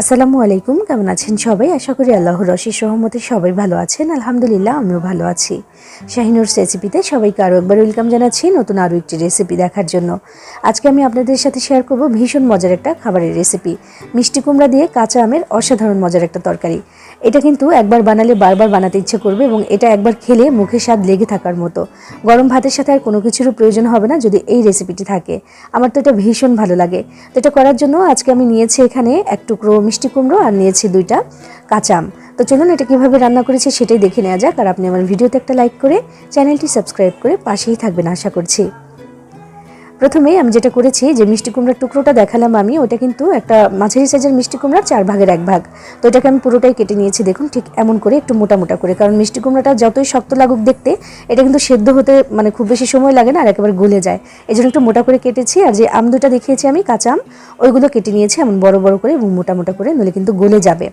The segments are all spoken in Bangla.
আসসালামু আলাইকুম, কেমন আছেন সবাই? আশা করি আল্লাহর রশির সহমতে সবাই ভালো আছেন। আলহামদুলিল্লাহ, আমিও ভালো আছি। শাহিনুর রেসিপিতে সবাইকে আরও একবার ওয়েলকাম জানাচ্ছি নতুন আরও একটি রেসিপি দেখার জন্য। আজকে আমি আপনাদের সাথে শেয়ার করব ভীষণ মজার একটা খাবারের রেসিপি মিষ্টি কুমড়া দিয়ে কাঁচা আমের অসাধারণ মজার একটা তরকারি। এটা কিন্তু একবার বানালে বারবার বানাতে ইচ্ছে করবে এবং এটা একবার খেলে মুখে স্বাদ লেগে থাকার মতো। গরম ভাতের সাথে আর কোনো কিছুরও প্রয়োজন হবে না যদি এই রেসিপিটি থাকে। আমার তো এটা ভীষণ ভালো লাগে। তো এটা করার জন্য আজকে আমি নিয়েছি এখানে এক টুকরো মিষ্টি কুমড়ো আর নিয়েছি দুইটা কাঁচা আম। তো চলুন এটা কীভাবে রান্না করেছি সেটাই দেখে নেওয়া যাক। আর আপনি আমার ভিডিওতে একটা লাইক করে চ্যানেলটি সাবস্ক্রাইব করে পাশেই থাকবেন, আশা করছি। প্রথমেই আমি যেটা করেছি যে মিষ্টি কুমড়ার টুকরোটা দেখালাম আমি, ওটা কিন্তু একটা মাঝারি সাইজের মিষ্টি কুমড়ার চার ভাগের এক ভাগ। তো এটাকে আমি পুরোটাই কেটে নিয়েছি, দেখুন ঠিক এমন করে একটু মোটা মোটা করে, কারণ মিষ্টি কুমড়াটা যতই শক্ত লাগুক দেখতে, এটা কিন্তু সেদ্ধ হতে মানে খুব বেশি সময় লাগে না আর একেবারে গলে যায়। এই জন্য একটু মোটা করে কেটেছি আর যে আম দুটা দেখিয়েছি আমি, কাঁচা আম, ওইগুলো কেটে নিয়েছি এমন বড় বড় করে এবং মোটা মোটা করে নলে কিন্তু গলে যাবে।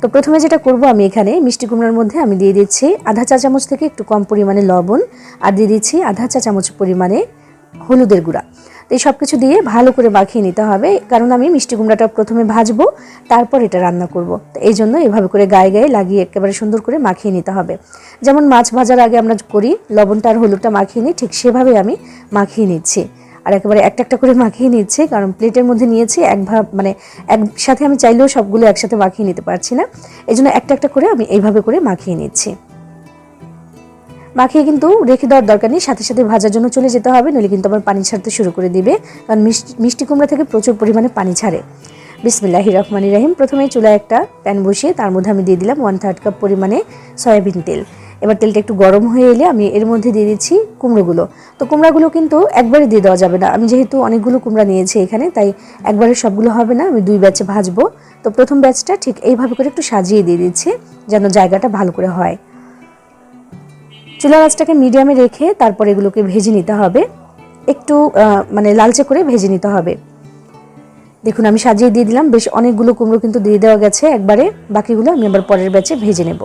তো প্রথমে যেটা করব আমি এখানে মিষ্টি কুমড়ার মধ্যে আমি দিয়ে দিচ্ছি আধা চা চামচ থেকে একটু কম পরিমাণে লবণ, আর দিয়ে দিচ্ছি আধা চা চামচ পরিমাণে হলুদের গুঁড়া। তো এই সব কিছু দিয়ে ভালো করে মাখিয়ে নিতে হবে। কারণ আমি মিষ্টি কুমড়াটা প্রথমে ভাজবো, তারপর এটা রান্না করব। তো এই জন্য এভাবে করে গায়ে গায়ে লাগিয়ে একেবারে সুন্দর করে মাখিয়ে নিতে হবে। যেমন মাছ ভাজার আগে আমরা করি, লবণটা আর হলুদটা মাখিয়ে নিই, ঠিক সেভাবে আমি মাখিয়ে নিচ্ছি। আর একেবারে একটা একটা করে মাখিয়ে নিচ্ছে, কারণ প্লেটের মধ্যে নিয়েছি, এক ভাব মানে একসাথে আমি চাইলেও সবগুলো একসাথে মাখিয়ে নিতে পারছি না। এই জন্য একটা একটা করে আমি এইভাবে করে মাখিয়ে নিচ্ছি। মাখিয়ে কিন্তু রেখে দেওয়ার দরকার নেই। সাথে সাথে ভাজার জন্য চলে যেতে হবে, নইলে কিন্তু আবার পানি ছাড়তে শুরু করে দিবে। কারণ মিষ্টি মিষ্টি কুমড়া থেকে প্রচুর পরিমাণে পানি ছাড়ে। বিসমিল্লাহি রহমানি রাহিম। প্রথমেই চুলায় একটা প্যান বসিয়ে তার মধ্যে আমি দিয়ে দিলাম ওয়ান থার্ড কাপ পরিমাণে সয়াবিন তেল। এবার তেলটা একটু গরম হয়ে এলে আমি এর মধ্যে দিয়ে দিচ্ছি কুমড়োগুলো। তো কুমড়াগুলো কিন্তু একবারে দিয়ে দেওয়া যাবে না। আমি যেহেতু অনেকগুলো কুমড়া নিয়েছি এখানে, তাই একবারে সবগুলো হবে না। আমি দুই ব্যাচে ভাজবো। তো প্রথম ব্যাচটা ঠিক এইভাবে করে একটু সাজিয়ে দিয়ে দিচ্ছি, যেন জায়গাটা ভালো করে হয়। চুলা গাছটাকে মিডিয়ামে রেখে তারপর এগুলোকে ভেজে নিতে হবে। একটু মানে লালচে করে ভেজে নিতে হবে। দেখুন, আমি সাজিয়ে দিয়ে দিলাম। বেশ অনেকগুলো কুমড়ো কিন্তু দিয়ে দেওয়া গেছে একবারে। বাকিগুলো আমি আবার পরের ব্যাচে ভেজে নেব।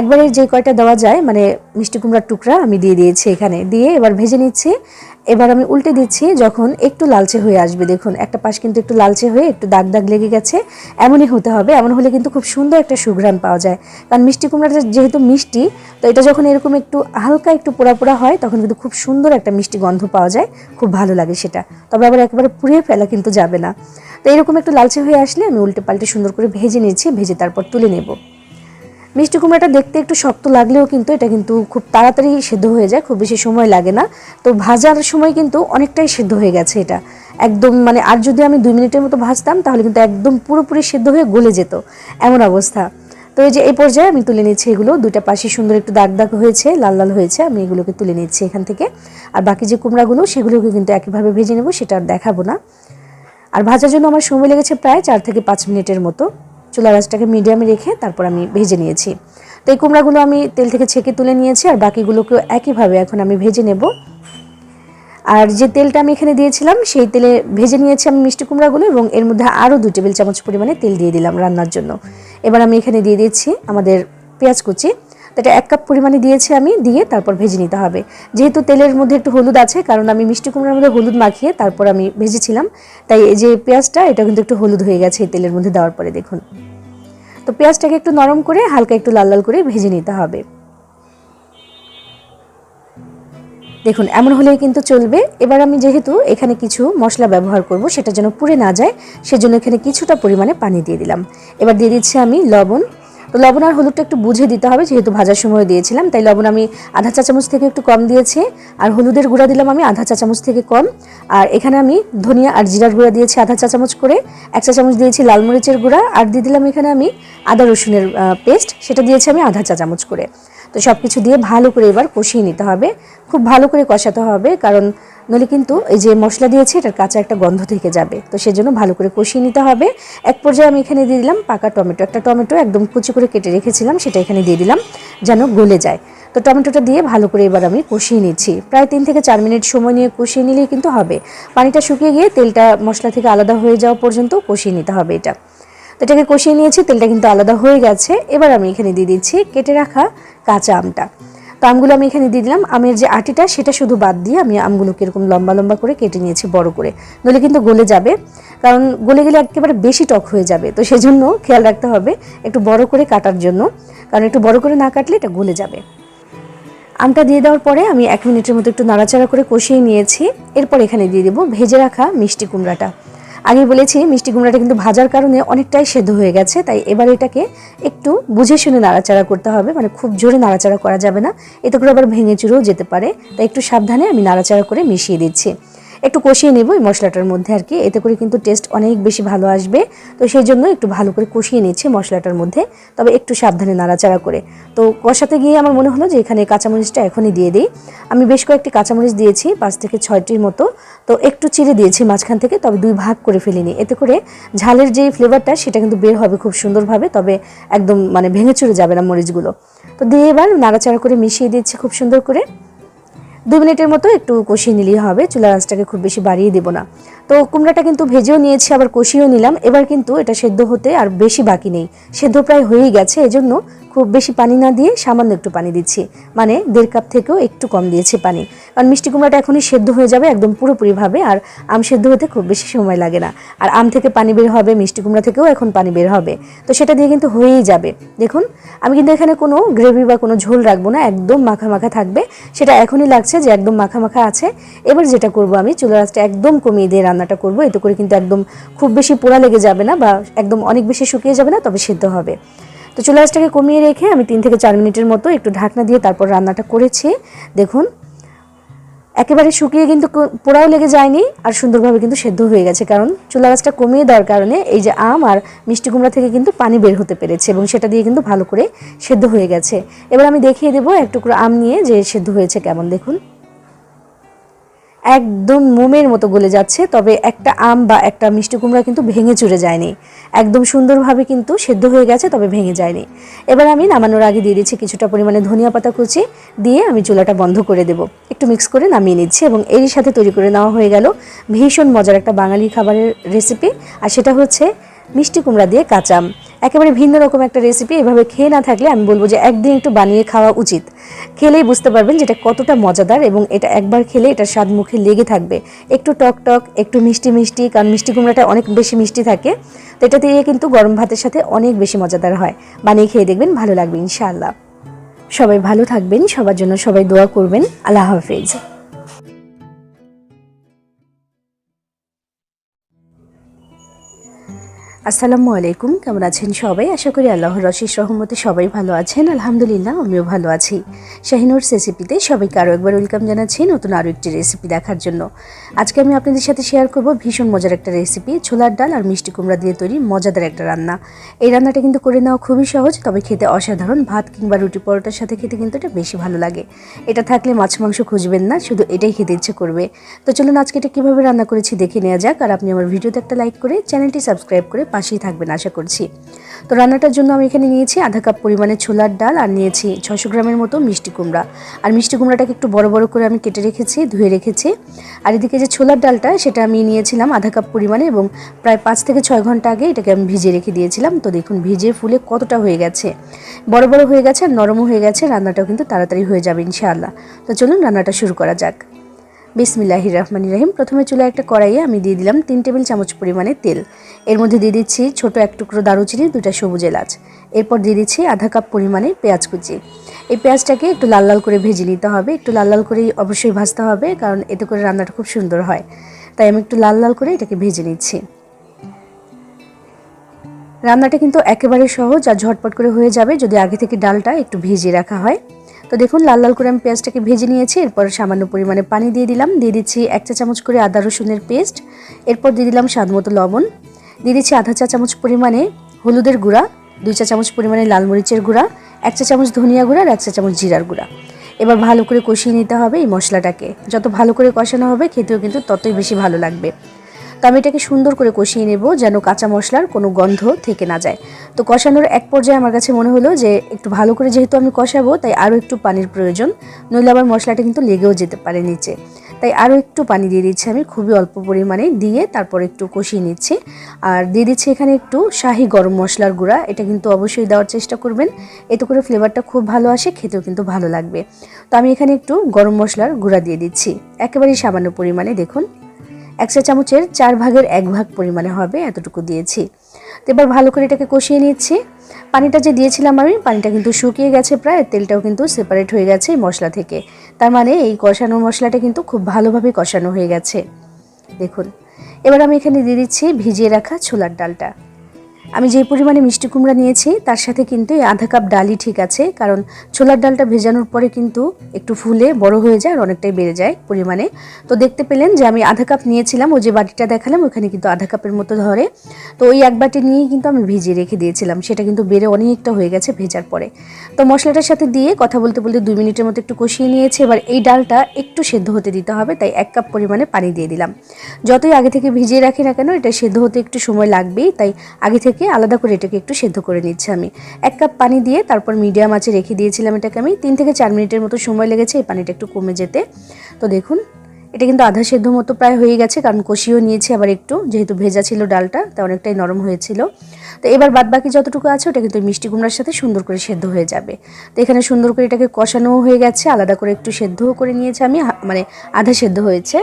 একবারে যে কয়টা দেওয়া যায় মানে মিষ্টি কুমড়ার টুকরা আমি দিয়ে দিয়েছি এখানে। দিয়ে এবার ভেজে নিচ্ছি। এবার আমি উল্টে দিচ্ছি, যখন একটু লালচে হয়ে আসবে, দেখুন, একটা পাশ কিন্তু একটু লালচে হয়ে একটু দাগ দাগ লেগে গেছে, এমনই হতে হবে, এমন হলে কিন্তু খুব সুন্দর একটা সুঘ্রাণ পাওয়া যায়। কারণ মিষ্টি কুমড়াটা যেহেতু মিষ্টি, তো এটা যখন এরকম একটু হালকা একটু পোড়া পোড়া হয়, তখন কিন্তু খুব সুন্দর একটা মিষ্টি গন্ধ পাওয়া যায়, খুব ভালো লাগে সেটা। তবে আবার একেবারে পুড়িয়ে ফেলা কিন্তু যাবে না। তো এরকম একটু লালচে হয়ে আসলে আমি উল্টে পাল্টে সুন্দর করে ভেজে নিচ্ছি, ভেজে তারপর তুলে নেব। মিষ্টি কুমড়াটা দেখতে একটু শক্ত লাগলেও কিন্তু এটা কিন্তু খুব তাড়াতাড়ি সেদ্ধ হয়ে যায়, খুব বেশি সময় লাগে না। তো ভাজার সময় কিন্তু অনেকটাই সেদ্ধ হয়ে গেছে এটা। একদম মানে আর যদি আমি দুই মিনিটের মতো ভাজতাম, তাহলে কিন্তু একদম পুরোপুরি সেদ্ধ হয়ে গলে যেত। এমন অবস্থা। তো এই যে এই পর্যায়ে আমি তুলে নিচ্ছি এগুলো। দুইটা পাশে সুন্দর একটু দাগ দাগ হয়েছে, লাল লাল হয়েছে, আমি এগুলোকে তুলে নিচ্ছি এখান থেকে। আর বাকি যে কুমড়াগুলো, সেগুলোকে কিন্তু একইভাবে ভেজে নেব, সেটা আর দেখাবো না। আর ভাজার জন্য আমার সময় লেগেছে প্রায় চার থেকে পাঁচ মিনিটের মতো। চুলা গাছটাকে মিডিয়ামে রেখে তারপর আমি ভেজে নিয়েছি। তো এই কুমড়াগুলো আমি তেল থেকে ছেঁকে তুলে নিয়েছি আর বাকিগুলোকেও একইভাবে এখন আমি ভেজে নেব। আর যে তেলটা আমি এখানে দিয়েছিলাম, সেই তেলে ভেজে নিয়েছি আমি মিষ্টি কুমড়াগুলো এবং এর মধ্যে আরও দু টেবিল চামচ পরিমাণে তেল দিয়ে দিলাম রান্নার জন্য। এবার আমি এখানে দিয়ে দিয়েছি আমাদের পেঁয়াজ কুচি। এটা এক কাপ পরিমাণে দিয়েছি আমি, দিয়ে তারপর ভেজে নিতে হবে। যেহেতু তেলের মধ্যে একটু হলুদ আছে, কারণ আমি মিষ্টি কুমড়ার মধ্যে হলুদ মাখিয়ে তারপর আমি ভেজেছিলাম। তাই এই যে পেঁয়াজটা, এটা কিন্তু একটু হলুদ হয়ে গেছে এই তেলের মধ্যে দেওয়ার পরে, দেখুন। তো পেঁয়াজটাকে একটু নরম করে হালকা একটু লাল লাল করে ভেজে নিতে হবে। দেখুন, এমন হলেই কিন্তু চলবে। এবার আমি যেহেতু এখানে কিছু মশলা ব্যবহার করব, সেটা যেন পুড়ে না যায়, সেজন্য এখানে কিছুটা পরিমাণে পানি দিয়ে দিলাম। এবার দিয়ে দিচ্ছি আমি লবণ। তো লবণ আর হলুদটা একটু বুঝে দিতে হবে, যেহেতু ভাজার সময় দিয়েছিলাম, তাই লবণ আমি আধা চা চামচ থেকে একটু কম দিয়েছি, আর হলুদের গুঁড়া দিলাম আমি আধা চা চামচ থেকে কম, আর এখানে আমি ধনিয়া আর জিরার গুঁড়া দিয়েছি আধা চা চামচ করে, এক চা চামচ দিয়েছি লাল মরিচের গুঁড়া, আর দিয়ে দিলাম এখানে আমি আদা রসুনের পেস্ট, সেটা দিয়েছি আমি আধা চা চামচ করে। তো সব কিছু দিয়ে ভালো করে এবার কষিয়ে নিতে হবে, খুব ভালো করে কষাতে হবে, কারণ নইলে কিন্তু এই যে মশলা দিয়েছি, এটার কাঁচা একটা গন্ধ থেকে যাবে। তো সেজন্য ভালো করে কষিয়ে নিতে হবে। এক পর্যায়ে আমি এখানে দিয়ে দিলাম পাকা টমেটো। একটা টমেটো একদম কুচি করে কেটে রেখেছিলাম, সেটা এখানে দিয়ে দিলাম যেন গলে যায়। তো টমেটোটা দিয়ে ভালো করে এবার আমি কষিয়ে নিচ্ছি। প্রায় তিন থেকে চার মিনিট সময় নিয়ে কষিয়ে নিলেই কিন্তু হবে। পানিটা শুকিয়ে গিয়ে তেলটা মশলা থেকে আলাদা হয়ে যাওয়া পর্যন্ত কষিয়ে নিতে হবে এটা। তো এটাকে কষিয়ে নিয়েছি, তেলটা কিন্তু আলাদা হয়ে গেছে। এবার আমি এখানে দিয়ে দিচ্ছি কেটে রাখা কাঁচা আমটা। তো আমগুলো আমি এখানে দিয়ে দিলাম। আমের যে আটিটা, সেটা শুধু বাদ দিয়ে আমি আমগুলোকে এরকম লম্বা লম্বা করে কেটে নিয়েছি, বড় করে। নইলে কিন্তু গলে যাবে। কারণ গলে গেলে একেবারে বেশি টক হয়ে যাবে। তো সেজন্য খেয়াল রাখতে হবে একটু বড় করে কাটার জন্য। কারণ একটু বড় করে না কাটলে এটা গলে যাবে। আমটা দিয়ে দেওয়ার পরে আমি এক মিনিটের মতো একটু নাড়াচাড়া করে কষিয়ে নিয়েছি। এরপর এখানে দিয়ে দেবো ভেজে রাখা মিষ্টি কুমড়াটা। আগে বলেছি, মিষ্টি কুমড়াটা কিন্তু ভাজার কারণে অনেকটাই সেদ্ধ হয়ে গেছে, তাই এবার এটাকে একটু বুঝে শুনে নাড়াচাড়া করতে হবে মানে খুব জোরে নাড়াচাড়া করা যাবে না। এতে করে আবার ভেঙে চুরেও যেতে পারে, তাই একটু সাবধানে আমি নাড়াচাড়া করে মিশিয়ে দিচ্ছি। একটু কষিয়ে নেব এই মশলাটার মধ্যে আর কি। এতে করে কিন্তু টেস্ট অনেক বেশি ভালো আসবে। তো সেই জন্য একটু ভালো করে কষিয়ে নিচ্ছি মশলাটার মধ্যে। তবে একটু সাবধানে নাড়াচাড়া করে। তো কষাতে গিয়ে আমার মনে হলো যে এখানে কাঁচামরিচটা এখনই দিয়ে দিই। আমি বেশ কয়েকটি কাঁচামরিচ দিয়েছি, পাঁচ থেকে ছয়টির মতো। তো একটু চিড়ে দিয়েছি মাঝখান থেকে, তবে দুই ভাগ করে ফেলিনি। এতে করে ঝালের যে ফ্লেভারটা সেটা কিন্তু বের হবে খুব সুন্দরভাবে, তবে একদম মানে ভেঙে চুরে যাবে না মরিচগুলো। তো দিয়ে এবার নাড়াচাড়া করে মিশিয়ে দিচ্ছি খুব সুন্দর করে। দু মিনিটের মতো একটু কষিয়ে নিলেই হবে, চুলা আঁচটাকে খুব বেশি বাড়িয়ে দেবো না। তো কুমড়াটা কিন্তু ভেজেও নিয়েছি, আবার কষিয়েও নিলাম। এবার কিন্তু এটা সেদ্ধ হতে আর বেশি বাকি নেই। সেদ্ধ প্রায় হয়েই গেছে, এজন্য খুব বেশি পানি না দিয়ে সামান্য একটু পানি দিচ্ছি। মানে দেড় কাপ থেকেও একটু কম দিয়েছি পানি। কারণ মিষ্টি কুমড়াটা এখনই সেদ্ধ হয়ে যাবে একদম পুরোপুরিভাবে আর আম সেদ্ধ হতে খুব বেশি সময় লাগে না। আর আম থেকে পানি বের হবে, মিষ্টি কুমড়া থেকেও এখন পানি বের হবে। তো সেটা দিয়ে কিন্তু হয়েই যাবে। দেখুন, আমি কিন্তু এখানে কোনো গ্রেভি বা কোনো ঝোল রাখব না, একদম মাখা মাখা থাকবে। সেটা এখনই লাগছে যে একদম মাখা মাখা আছে। এবার যেটা করব আমি, চুলার আঁচটা একদম কমিয়ে দিয়ে রান্নাটা করব। এতে করে কিন্তু একদম খুব বেশি পোড়া লেগে যাবে না বা একদম অনেক বেশি শুকিয়ে যাবে না, তবে সেদ্ধ হবে। তো চুলা আঁচটাকে কমিয়ে রেখে আমি তিন থেকে চার মিনিটের মতো একটু ঢাকনা দিয়ে তারপর রান্নাটা করেছি। দেখুন, একেবারে শুকিয়ে কিন্তু পোড়াও লেগে যায়নি আর সুন্দরভাবে কিন্তু সেদ্ধ হয়ে গেছে, কারণ চুলা গাছটা কমিয়ে দেওয়ার কারণে এই যে আম আর মিষ্টি কুমড়া থেকে কিন্তু পানি বের হতে পেরেছে এবং সেটা দিয়ে কিন্তু ভালো করে সেদ্ধ হয়ে গেছে। এবার আমি দেখিয়ে দেবো এক টুকরো আম নিয়ে যে সেদ্ধ হয়েছে কেমন, দেখুন। একদম মোমের মতো গলে যাচ্ছে, তবে একটা আম বা একটা মিষ্টি কুমড়া কিন্তু ভেঙে চুরে যায়নি। একদম সুন্দরভাবে কিন্তু সেদ্ধ হয়ে গেছে, তবে ভেঙে যায়নি। এবার আমি নামানোর আগে দিয়ে দিচ্ছি কিছুটা পরিমাণে ধনিয়া পাতা কুচি, দিয়ে আমি চুলাটা বন্ধ করে দেব। একটু মিক্স করে নামিয়ে নিচ্ছি এবং এরই সাথে তৈরি করে নেওয়া হয়ে গেল ভীষণ মজার একটা বাঙালি খাবারের রেসিপি আর সেটা হচ্ছে মিষ্টি কুমড়া দিয়ে কাঁচাম একেবারে ভিন্ন রকম একটা রেসিপি এভাবে খেয়ে না থাকলে আমি বলব যে একদিন একটু বানিয়ে খাওয়া উচিত। খেলেই বুঝতে পারবেন যেটা কতটা মজাদার এবং এটা একবার খেলে এটা স্বাদ মুখে লেগে থাকবে। একটু টক টক, একটু মিষ্টি মিষ্টি, কারণ মিষ্টি কুমড়াটা অনেক বেশি মিষ্টি থাকে, তো এটা দিয়ে কিন্তু গরম ভাতের সাথে অনেক বেশি মজাদার হয়। বানিয়ে খেয়ে দেখবেন, ভালো লাগবে ইনশাআল্লাহ। সবাই ভালো থাকবেন, সবার জন্য সবাই দোয়া করবেন। আল্লাহ হাফেজ। আসসালামু আলাইকুম, কেমন আছেন সবাই? আশা করি আল্লাহর রশিস রহমতে সবাই ভালো আছেন। আলহামদুলিল্লাহ, আমিও ভালো আছি। শাহিনুর রেসিপিতে সবাইকে আরও একবার ওয়েলকাম জানাচ্ছি নতুন আরও একটি রেসিপি দেখার জন্য। আজকে আমি আপনাদের সাথে শেয়ার করব ভীষণ মজার একটা রেসিপি ছোলার ডাল আর মিষ্টি কুমড়া দিয়ে তৈরি মজাদার একটা রান্না। এই রান্নাটা কিন্তু করে নেওয়া খুবই সহজ, তবে খেতে অসাধারণ। ভাত কিংবা রুটি পরোটার সাথে খেতে কিন্তু এটা বেশি ভালো লাগে। এটা থাকলে মাছ মাংস খুঁজবেন না, শুধু এটাই খেতে ইচ্ছে করবে। তো চলুন আজকে এটা কীভাবে রান্না করেছি দেখে নেওয়া যাক। আর আপনি আমার ভিডিওতে একটা লাইক করে চ্যানেলটি সাবস্ক্রাইব করে পাশেই থাকবেন, আশা করছি। তো রান্নাটার জন্য আমি এখানে নিয়েছি আধা কাপ পরিমাণে ছোলার ডাল আর নিয়েছি ছশো গ্রামের মতো মিষ্টি কুমড়া। আর মিষ্টি কুমড়াটাকে একটু বড় বড় করে আমি কেটে রেখেছি, ধুয়ে রেখেছি। আর এদিকে যে ছোলার ডালটা, সেটা আমি নিয়েছিলাম আধা কাপ পরিমাণে এবং প্রায় পাঁচ থেকে ছয় ঘণ্টা আগে এটাকে আমি ভিজে রেখে দিয়েছিলাম। তো দেখুন, ভিজে ফুলে কতটা হয়ে গেছে। বড় বড় হয়ে গেছে আর নরমও হয়ে গেছে, রান্নাটাও কিন্তু তাড়াতাড়ি হয়ে যাবে ইনশাআল্লাহ। তো চলুন রান্নাটা শুরু করা যাক। বিসমিল্লাহ রহমান রাহিম। প্রথমে চুলা একটা কড়াইয়ে আমি দিয়ে দিলাম তিন টেবিল চামচ পরিমাণে তেল। এর মধ্যে দিয়ে দিচ্ছি ছোট এক টুকরো দারুচিনি দুটা সবুজ এলাচ। এরপর দিয়ে দিচ্ছি আধা কাপ পরিমাণে পেঁয়াজ কুচি। এই পেঁয়াজটাকে একটু লাল লাল করে ভেজে নিতে হবে। একটু লাল লাল করেই অবশ্যই ভাজতে হবে, কারণ এতে করে রান্নাটা খুব সুন্দর হয়। তাই আমি একটু লাল লাল করে এটাকে ভেজে নিচ্ছি। রান্নাটা কিন্তু একেবারে সহজ আর ঝটপট করে হয়ে যাবে যদি আগে থেকে ডালটা একটু ভিজিয়ে রাখা হয়। তো দেখুন, লাল লাল করে আমি পেঁয়াজটাকে ভেজে নিয়েছি। এরপর সামান্য পরিমাণে পানি দিয়ে দিলাম। দিয়ে দিচ্ছি এক চা চামচ করে আদা রসুনের পেস্ট। এরপর দিয়ে দিলাম স্বাদ মতো লবণ। দিয়ে দিচ্ছি আধা চা চামচ পরিমাণে হলুদের গুঁড়া, দুই চা চামচ পরিমাণে লাল মরিচের গুঁড়া, এক চা চামচ ধনিয়া গুঁড়া আর এক চা চামচ জিরার গুঁড়া। এবার ভালো করে কষিয়ে নিতে হবে এই মশলাটাকে। যত ভালো করে কষানো হবে, খেতেও কিন্তু ততই বেশি ভালো লাগবে। তো আমি এটাকে সুন্দর করে কষিয়ে নেব যেন কাঁচা মশলার কোনো গন্ধ থেকে না যায়। তো কষানোর এক পর্যায়ে আমার কাছে মনে হলো যে একটু ভালো করে যেহেতু আমি কষাবো, তাই আরও একটু পানির প্রয়োজন। নইলে আবার মশলাটা কিন্তু লেগেও যেতে পারে নিচে। তাই আরও একটু পানি দিয়ে দিচ্ছি আমি খুবই অল্প পরিমাণে দিয়ে তারপর একটু কষিয়ে নিচ্ছি। আর দিয়ে দিচ্ছি এখানে একটু শাহি গরম মশলার গুঁড়া, এটা কিন্তু অবশ্যই দেওয়ার চেষ্টা করবেন। এতে করে ফ্লেভারটা খুব ভালো আসে, খেতেও কিন্তু ভালো লাগবে। তো আমি এখানে একটু গরম মশলার গুঁড়া দিয়ে দিচ্ছি। একেবারেই সামান্য পরিমাণে, দেখুন। এক চা চামচের চার ভাগের এক ভাগ পরিমাণে হবে, এতটুকু দিয়েছি। তো এবার ভালো করে এটাকে কষিয়ে নিচ্ছি। পানিটা যে দিয়েছিলাম আমি, পানিটা কিন্তু শুকিয়ে গেছে প্রায়, তেলটাও কিন্তু সেপারেট হয়ে গেছে মশলা থেকে। তার মানে এই কষানো মশলাটা কিন্তু খুব ভালোভাবে কষানো হয়ে গেছে। দেখুন, এবার আমি এখানে দিয়ে দিচ্ছি ভিজিয়ে রাখা ছোলার ডালটা। আমি যে পরিমাণে মিষ্টি কুমড়া নিয়েছি, তার সাথে কিন্তু এই আধা কাপ ডালই ঠিক আছে, কারণ ছোলার ডালটা ভেজানোর পরে কিন্তু একটু ফুলে বড় হয়ে যায় আর অনেকটাই বেড়ে যায় পরিমাণে। তো দেখতে পেলেন যে আমি আধা কাপ নিয়েছিলাম ওই যে বাটিটা দেখালাম ওখানে কিন্তু আধা কাপের মতো ধরে। তো ওই এক বাটি নিয়েই কিন্তু আমি ভিজিয়ে রেখে দিয়েছিলাম, সেটা কিন্তু বেড়ে অনেকটা হয়ে গেছে ভেজার পরে। তো মশলাটার সাথে দিয়ে কথা বলতে বলতে দুই মিনিটের মতো একটু কষিয়ে নিয়েছি, এবার এই ডালটা একটু সেদ্ধ হতে দিতে হবে, তাই এক কাপ পরিমাণে পানি দিয়ে দিলাম। যতই আগে থেকে ভিজিয়ে রাখি না কেন, এটা সেদ্ধ হতে একটু সময় লাগবেই, তাই আগে থেকে আলাদা করে এটাকে একটু সেদ্ধ করে নিচ্ছি আমি। এক কাপ পানি দিয়ে তারপর মিডিয়াম আঁচে রেখে দিয়েছিলাম এটাকে আমি। তিন থেকে চার মিনিটের মতো সময় লেগেছে এই পানিটা একটু কমে যেতে। তো দেখুন, এটা কিন্তু আধা সেদ্ধ মতো প্রায় হয়ে গেছে, কারণ কষিয়েও নিয়েছি আবার একটু। যেহেতু ভেজা ছিল ডালটা, তা অনেকটাই নরম হয়েছিল। তো এবার বাদ বাকি যতটুকু আছে ওটা কিন্তু মিষ্টি কুমড়ার সাথে সুন্দর করে সেদ্ধ হয়ে যাবে। তো এখানে সুন্দর করে এটাকে কষানোও হয়ে গেছে, আলাদা করে একটু সেদ্ধও করে নিয়েছে আমি মানে আধা সেদ্ধ হয়েছে।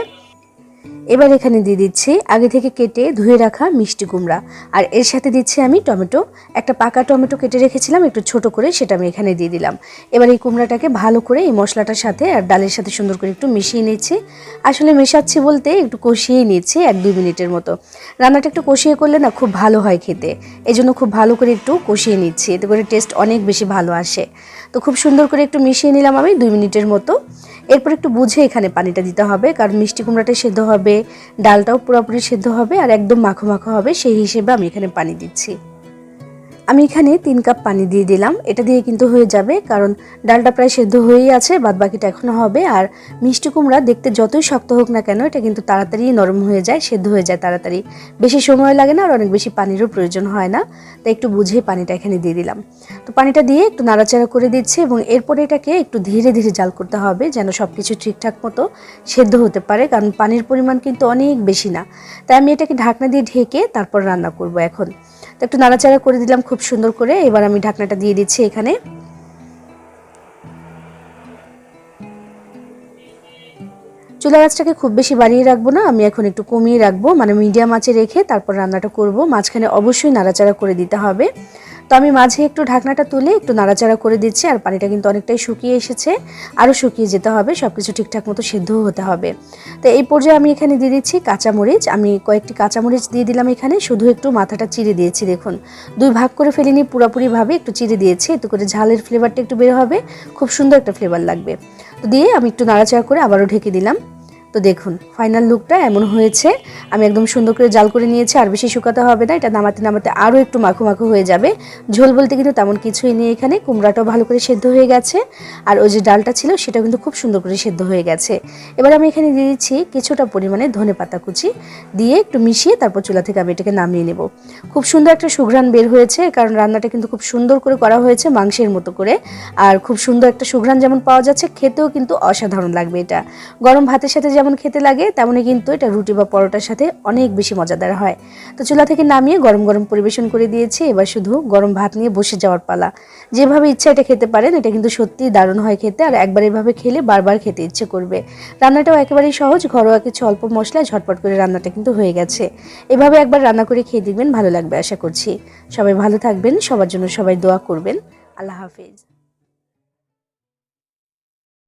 এবার এখানে দিয়ে দিচ্ছি আগে থেকে কেটে ধুয়ে রাখা মিষ্টি কুমড়া। আর এর সাথে দিচ্ছি আমি টমেটো। একটা পাকা টমেটো কেটে রেখেছিলাম, একটু ছোট করে, সেটা আমি এখানে দিয়ে দিলাম। এবার এই কুমড়াটাকে ভালো করে এই মশলাটার সাথে আর ডালের সাথে সুন্দর করে একটু মিশিয়ে নিচ্ছি। আসলে মেশাচ্ছি বলতে একটু কষিয়ে নিচ্ছি, এক দুই মিনিটের মতো। রান্নাটা একটু কষিয়ে করলে না খুব ভালো হয় খেতে। এই জন্য খুব ভালো করে একটু কষিয়ে নিচ্ছি, এতে করে টেস্ট অনেক বেশি ভালো আসে। তো খুব সুন্দর করে একটু মিশিয়ে নিলাম আমি দুই মিনিটের মতো। এরপর একটু বুঝে এখানে পানিটা দিতে হবে, কারণ মিষ্টি কুমড়াটা সেদ্ধ হবে, ডালটাও পুরোপুরি সেদ্ধ হবে আর একদম মাখো মাখো হবে, সেই হিসেবে আমি এখানে পানি দিচ্ছি। আমি এখানে তিন কাপ পানি দিয়ে দিলাম। এটা দিয়ে কিন্তু হয়ে যাবে, কারণ ডালটা প্রায় সেদ্ধ হয়েই আছে বাদ বাকিটা এখনও হবে। আর মিষ্টি কুমড়া দেখতে যতই শক্ত হোক না কেন, এটা কিন্তু তাড়াতাড়ি নরম হয়ে যায়, সেদ্ধ হয়ে যায় তাড়াতাড়ি। বেশি সময় লাগে না আর অনেক বেশি পানিরও প্রয়োজন হয় না। তাই একটু বুঝেই পানিটা এখানে দিয়ে দিলাম। তো পানিটা দিয়ে একটু নাড়াচাড়া করে দিচ্ছি এবং এরপরে এটাকে একটু ধীরে ধীরে জাল করতে হবে, যেন সব কিছু ঠিকঠাক মতো সেদ্ধ হতে পারে, কারণ পানির পরিমাণ কিন্তু অনেক বেশি না। তাই আমি এটাকে ঢাকনা দিয়ে ঢেকে তারপর রান্না করব এখন। তো একটু নাড়াচাড়া করে দিলাম খুব সুন্দর করে। এবার আমি ঢাকনাটা দিয়ে দিচ্ছি এখানে। চুলা গাছটাকে খুব বেশি বাড়িয়ে রাখব না, আমি এখন একটু কমিয়ে রাখব। মানে মিডিয়াম আঁচে রেখে তারপর রান্নাটা করব। মাঝখানে অবশ্যই নাড়াচাড়া করে দিতে হবে। তো আমি মাঝে একটু ঢাকনাটা তুলে একটু নাড়াচাড়া করে দিচ্ছি আর পানিটা কিন্তু অনেকটাই শুকিয়ে এসেছে। আরও শুকিয়ে যেতে হবে সব কিছু ঠিকঠাক মতো সেদ্ধও হতে হবে। তো এই পর্যায়ে আমি এখানে দিয়ে দিচ্ছি কাঁচামরিচ। আমি কয়েকটি কাঁচামরিচ দিয়ে দিলাম এখানে, শুধু একটু মাথাটা চিড়ে দিয়েছি, দেখুন। দুই ভাগ করে ফেলিনি, পুরোপুরিভাবে একটু চিড়ে দিয়েছি, এতে করে ঝালের ফ্লেভারটা একটু বের হবে, খুব সুন্দর একটা ফ্লেভার লাগবে। তো দিয়ে আমি একটু নাড়াচাড়া করে আবারও ঢেকে দিলাম। তো দেখুন ফাইনাল লুকটা এমন হয়েছে। আমি একদম সুন্দর করে জাল করে নিয়েছি, আর বেশি শুকাতে হবে না, এটা নামাতে নামাতে আরও একটু মাখো মাখো হয়ে যাবে। ঝোল বলতে কিন্তু তেমন কিছুই নেই এখানে, কুমড়াটাও ভালো করে সেদ্ধ হয়ে গেছে। আর ওই যে ডালটা ছিল সেটা কিন্তু খুব সুন্দর করে সেদ্ধ হয়ে গেছে। এবার আমি এখানে দিয়ে দিচ্ছি কিছুটা পরিমাণে ধনে পাতা কুচি, দিয়ে একটু মিশিয়ে তারপর চুলা থেকে আমি এটাকে নামিয়ে নেব। খুব সুন্দর একটা সুঘ্রাণ বের হয়েছে, কারণ রান্নাটা কিন্তু খুব সুন্দর করে করা হয়েছে মাংসের মতো করে। আর খুব সুন্দর একটা সুঘ্রাণ যেমন পাওয়া যাচ্ছে, খেতেও কিন্তু অসাধারণ লাগবে এটা। গরম ভাতের সাথে যেমন খেতে লাগে, তেমনই কিন্তু এটা রুটি বা পরোটার সাথে অনেক বেশি মজাদার হয়। তো চুলা থেকে নামিয়ে গরম গরম পরিবেশন করে দিয়েছি, এবার শুধু গরম ভাত নিয়ে বসে যাওয়ার পালা। যেভাবে ইচ্ছা এটা খেতে পারেন, এটা কিন্তু সত্যিই দারুণ হয় খেতে, আর একবার এভাবে খেলে বারবার খেতে ইচ্ছে করবে। রান্নাটাও একেবারেই সহজ, ঘরোয়া কিছু অল্প মশলায় ঝটপট করে রান্নাটা কিন্তু হয়ে গেছে। এভাবে একবার রান্না করে খেয়ে দেখবেন ভালো লাগবে আশা করছি। সবাই ভালো থাকবেন, সবার জন্য সবাই দোয়া করবেন। আল্লাহ হাফিজ।